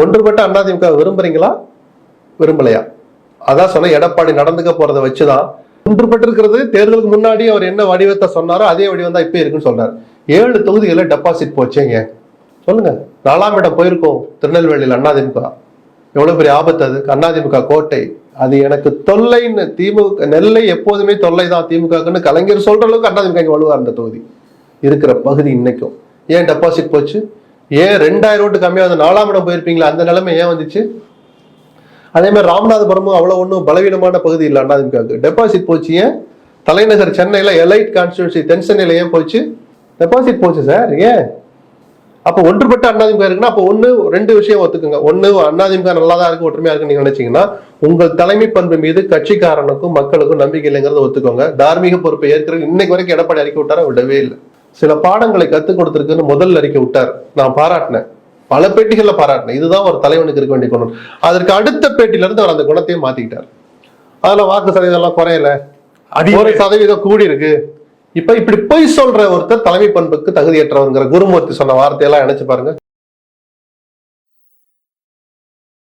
ஒன்றுபட்ட அதிமுக விரும்புறீங்களா? விரும்பலையா? அதான் சொன்ன எடப்பாடி நடந்துக்க போறதை வச்சுதான். ஒன்றுபட்டிருக்கிறது தேர்தலுக்கு முன்னாடி அவர் என்ன வடிவத்தை சொன்னாரோ அதே வடிவம் தான் இப்போ இருக்குன்னு சொல்றாரு. ஏழு தொகுதிகளை டெபாசிட் போச்சேங்க. சொல்லுங்க நாலாம் இடம் போயிருக்கோம் திருநெல்வேலியில் அதிமுக எவ்வளவு பெரிய ஆபத்து அது? அதிமுக கோட்டை. அது எனக்கு தொல்லைன்னு திமுக நெல்லை எப்போதுமே தொல்லை தான் திமுகன்னு கலைஞர் சொல்ற அளவுக்கு அதிமுக இங்க வலுவா இருந்த தொகுதி. இருக்கிற பகுதி இன்னைக்கும். ஏன் டெபாசிட் போச்சு? ஏன் ரெண்டாயிரம் ஓட்டு கம்மியாக வந்து நாலாம் இடம் போயிருப்பீங்களா? அந்த நிலைமை ஏன் வந்துச்சு? அதே மாதிரி ராமநாதபுரமும் அவ்வளோ ஒன்றும் பலவீனமான பகுதி இல்லை அதிமுகவுக்கு டெபாசிட் போச்சு ஏன்? தலைநகர் சென்னையில் எலைட் கான்ஸ்டியூன்சி தென் ஏன் போச்சு? டெபாசிட் போச்சு சார் ஏன்? அப்போ ஒன்றுபட்ட அண்ணாதிமுக இருக்குன்னா அப்போ ஒன்று ரெண்டு விஷயம் ஒத்துக்குங்க. ஒன்று அண்ணாதிமுக நல்லா தான் இருக்கு ஒற்றுமையா இருக்குன்னு நீங்கள் நினைச்சீங்கன்னா உங்கள் தலைமை பண்பு மீது கட்சிக்காரனுக்கும் மக்களுக்கும் நம்பிக்கை இல்லைங்கிறத ஒத்துக்கோங்க. தார்மீக பொறுப்பை ஏற்கிறது இன்னைக்கு வரைக்கும் எடப்பாடி அறிக்கை விட்டாரா? விடவே இல்லை. சில பாடங்களை கத்துக் கொடுத்திருக்குன்னு முதல் அறிக்கை விட்டார். நான் பாராட்டினேன். பல பேட்டிகள்ல பாராட்டினேன். இதுதான் ஒரு தலைவனுக்கு இருக்க வேண்டிய குணம். அதற்கு அடுத்த பேட்டில இருந்து அவர் அந்த குணத்தையும் மாத்திக்கிட்டார். அதுல வாக்கு சதவீதம் எல்லாம் குறையல ஒரு சதவீதம் கூடி இருக்கு. இப்ப இப்படி பொய் சொல்ற ஒருத்தர் தலைமை பண்புக்கு தகுதியற்றவங்கிற குருமூர்த்தி சொன்ன வார்த்தையெல்லாம் நினைச்சு பாருங்க.